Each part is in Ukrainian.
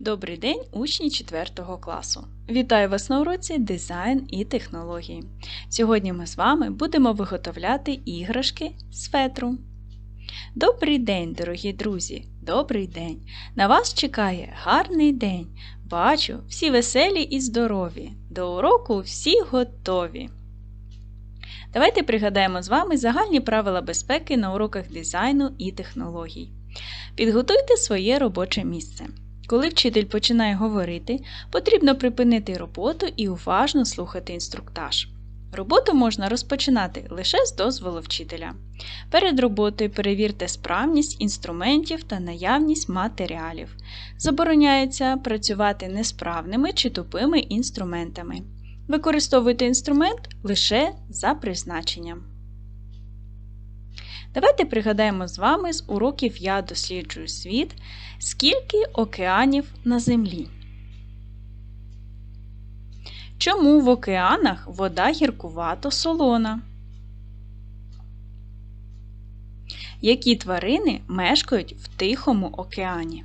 Добрий день, учні 4 класу! Вітаю вас на уроці дизайн і технології. Сьогодні ми з вами будемо виготовляти іграшки з фетру. Добрий день, дорогі друзі! Добрий день! На вас чекає гарний день. Бачу, всі веселі і здорові. До уроку всі готові. Давайте пригадаємо з вами загальні правила безпеки на уроках дизайну і технологій. Підготуйте своє робоче місце. Коли вчитель починає говорити, потрібно припинити роботу і уважно слухати інструктаж. Роботу можна розпочинати лише з дозволу вчителя. Перед роботою перевірте справність інструментів та наявність матеріалів. Забороняється працювати несправними чи тупими інструментами. Використовуйте інструмент лише за призначенням. Давайте пригадаємо з вами з уроків Я досліджую світ, скільки океанів на землі. Чому в океанах вода гіркувато солона? Які тварини мешкають в Тихому океані?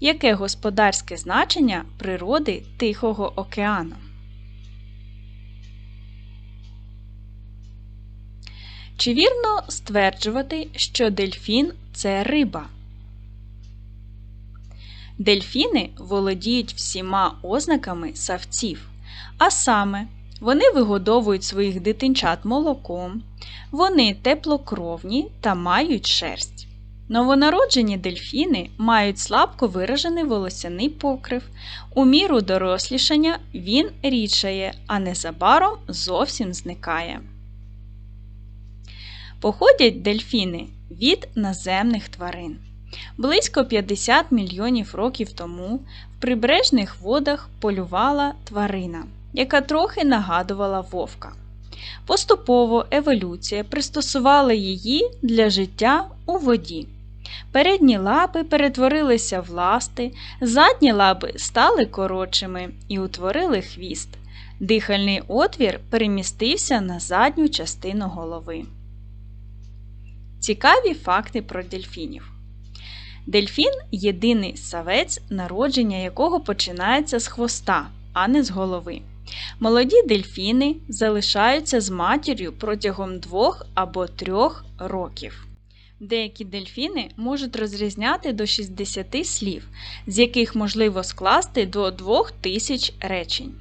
Яке господарське значення природи Тихого океану? Чи вірно стверджувати, що дельфін це риба? Дельфіни володіють всіма ознаками савців, а саме, вони вигодовують своїх дитинчат молоком, вони теплокровні та мають шерсть. Новонароджені дельфіни мають слабко виражений волосяний покрив. У міру дорослішання він рідшає, а незабаром зовсім зникає. Походять дельфіни від наземних тварин. Близько 50 мільйонів років тому в прибережних водах полювала тварина, яка трохи нагадувала вовка. Поступово еволюція пристосувала її для життя у воді. Передні лапи перетворилися в ласти, задні лапи стали коротшими і утворили хвіст. Дихальний отвір перемістився на задню частину голови. Цікаві факти про дельфінів. Дельфін єдиний савець, народження якого починається з хвоста, а не з голови. Молоді дельфіни залишаються з матір'ю протягом двох або трьох років. Деякі дельфіни можуть розрізняти до 60 слів, з яких можливо скласти до 2000 речень.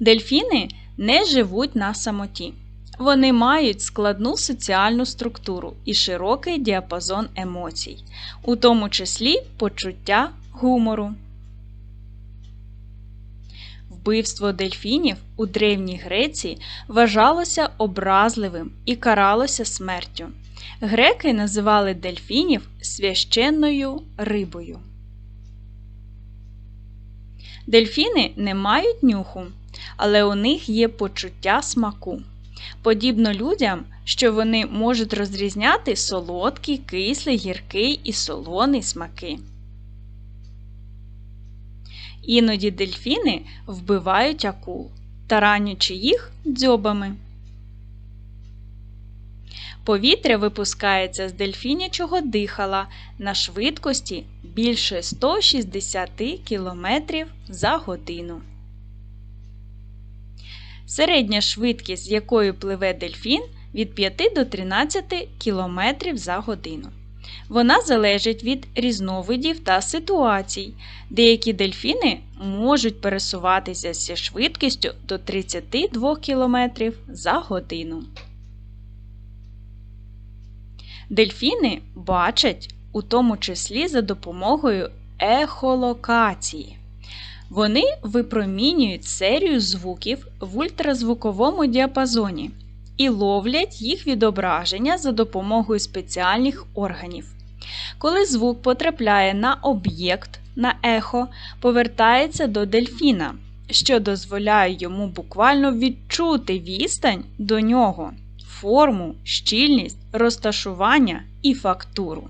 Дельфіни не живуть на самоті. Вони мають складну соціальну структуру і широкий діапазон емоцій, у тому числі почуття гумору. Вбивство дельфінів у Древній Греції вважалося образливим і каралося смертю. Греки називали дельфінів священною рибою. Дельфіни не мають нюху, але у них є почуття смаку. Подібно людям, що вони можуть розрізняти солодкий, кислий, гіркий і солоний смаки. Іноді дельфіни вбивають акул, таранючи їх дзьобами. Повітря випускається з дельфінячого дихала на швидкості більше 160 км за годину. Середня швидкість, з якою пливе дельфін від 5 до 13 км за годину. Вона залежить від різновидів та ситуацій. Деякі дельфіни можуть пересуватися зі швидкістю до 32 км за годину. Дельфіни бачать у тому числі за допомогою ехолокації. Вони випромінюють серію звуків в ультразвуковому діапазоні і ловлять їх відображення за допомогою спеціальних органів. Коли звук потрапляє на об'єкт на ехо, повертається до дельфіна, що дозволяє йому буквально відчути відстань до нього, форму, щільність, розташування і фактуру.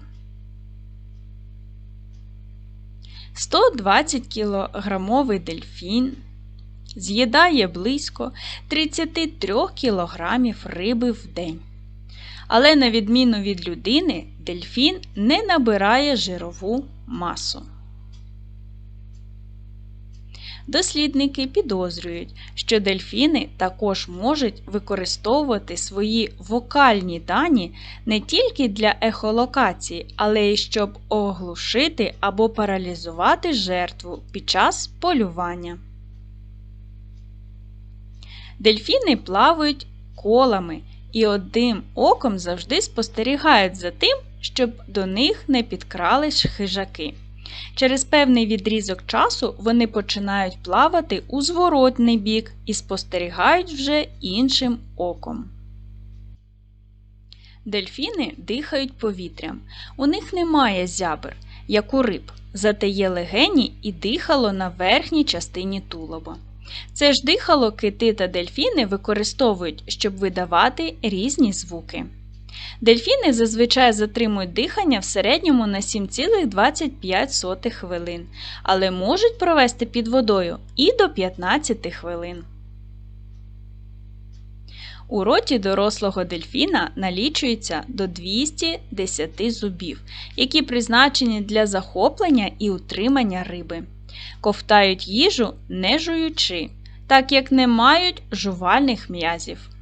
120 кілограмовий дельфін з'їдає близько 33 кілограмів риби в день. Але на відміну від людини, дельфін не набирає жирову масу. Дослідники підозрюють, що дельфіни також можуть використовувати свої вокальні дані не тільки для ехолокації, але й щоб оглушити або паралізувати жертву під час полювання. Дельфіни плавають колами і одним оком завжди спостерігають за тим, щоб до них не підкрались хижаки. Через певний відрізок часу вони починають плавати у зворотний бік і спостерігають вже іншим оком. Дельфіни дихають повітрям. У них немає зябр, як у риб, зате є легені і дихало на верхній частині тулоба. Це ж дихало кити та дельфіни використовують, щоб видавати різні звуки. Дельфіни зазвичай затримують дихання в середньому на 7,25 хвилин, але можуть провести під водою і до 15 хвилин. У роті дорослого дельфіна налічується до 210 зубів, які призначені для захоплення і утримання риби. Ковтають їжу не жуючи, так як не мають жувальних м'язів.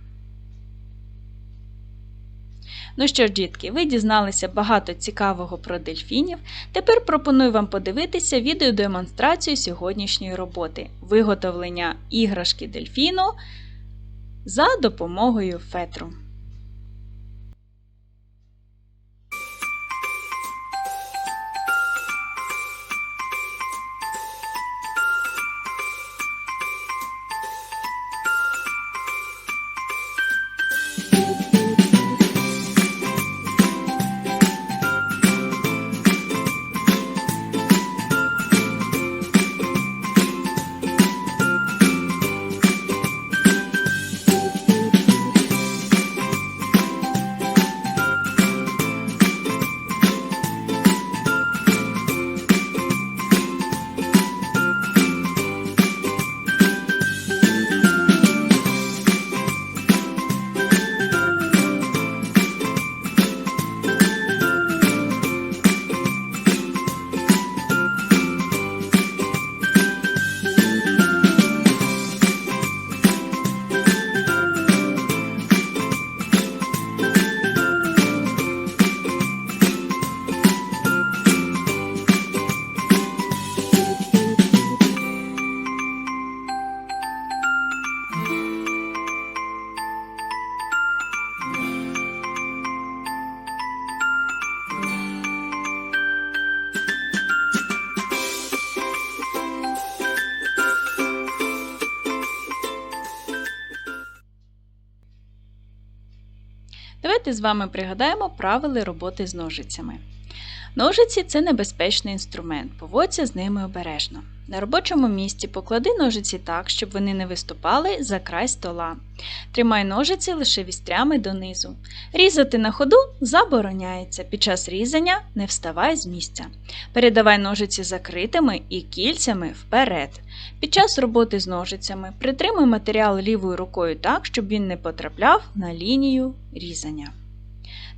Ну що ж, дітки, ви дізналися багато цікавого про дельфінів. Тепер пропоную вам подивитися відеодемонстрацію сьогоднішньої роботи виготовлення іграшки дельфіну за допомогою фетру. Давайте з вами пригадаємо правила роботи з ножицями. Ножиці це небезпечний інструмент, поводься з ними обережно. На робочому місці поклади ножиці так, щоб вони не виступали за край стола. Тримай ножиці лише вістрями донизу. Різати на ходу забороняється. Під час різання не вставай з місця. Передавай ножиці закритими і кільцями вперед. Під час роботи з ножицями притримуй матеріал лівою рукою так, щоб він не потрапляв на лінію різання.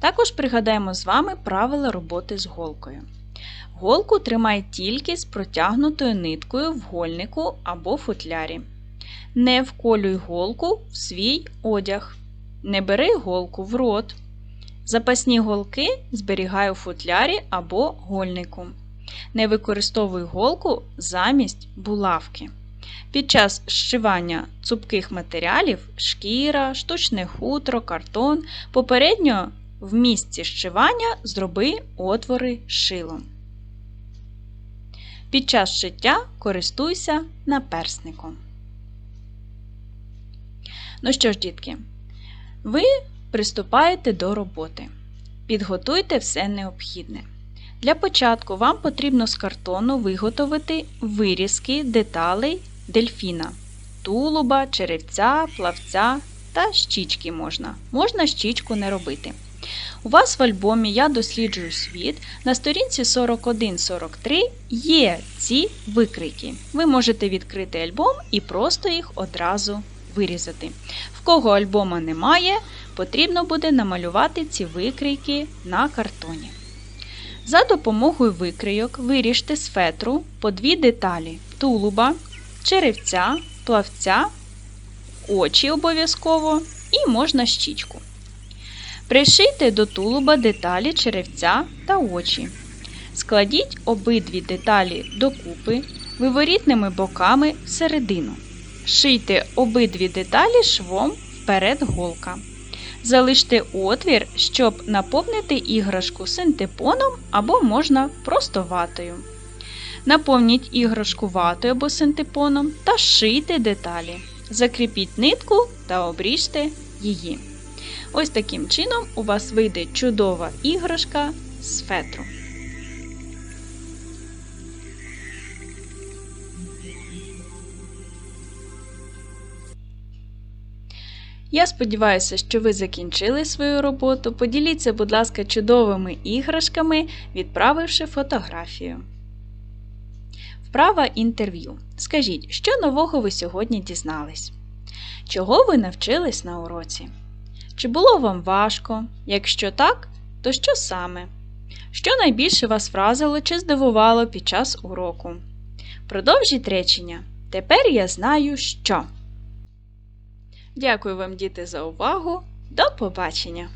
Також пригадаємо з вами правила роботи з голкою. Голку тримай тільки з протягнутою ниткою в гольнику або футлярі. Не вколюй голку в свій одяг. Не бери голку в рот. Запасні голки зберігай у футлярі або гольнику. Не використовуй голку замість булавки. Під час зшивання цупких матеріалів шкіра, штучне хутро, картон попередньо в місці зшивання зроби отвори шилом. Під час шиття користуйся наперсником. Ну що ж, дітки, ви приступаєте до роботи. Підготуйте все необхідне. Для початку вам потрібно з картону виготовити вирізки деталей дельфіна, тулуба, черевця, плавця та щічки можна. Можна щічку не робити. У вас в альбомі Я досліджую світ на сторінці 41-43 є ці викрики. Ви можете відкрити альбом і просто їх одразу вирізати. В кого альбома немає, потрібно буде намалювати ці викрійки на картоні. За допомогою викрийок виріжте з фетру по дві деталі тулуба, черевця, плавця, очі обов'язково і можна щічку. Пришийте до тулуба деталі черевця та очі. Складіть обидві деталі докупи виворітними боками всередину. Шийте обидві деталі швом вперед голка. Залиште отвір, щоб наповнити іграшку синтепоном або можна просто ватою. Наповніть іграшку ватою або синтепоном та шийте деталі. Закріпіть нитку та обріжте її. Ось таким чином у вас вийде чудова іграшка з фетру. Я сподіваюся, що ви закінчили свою роботу. Поділіться, будь ласка, чудовими іграшками, відправивши фотографію. Вправа інтерв'ю. Скажіть, що нового ви сьогодні дізнались? Чого ви навчились на уроці? Чи було вам важко? Якщо так, то що саме? Що найбільше вас вразило чи здивувало під час уроку? Продовжіть речення. Тепер я знаю, що. Дякую вам, діти, за увагу. До побачення!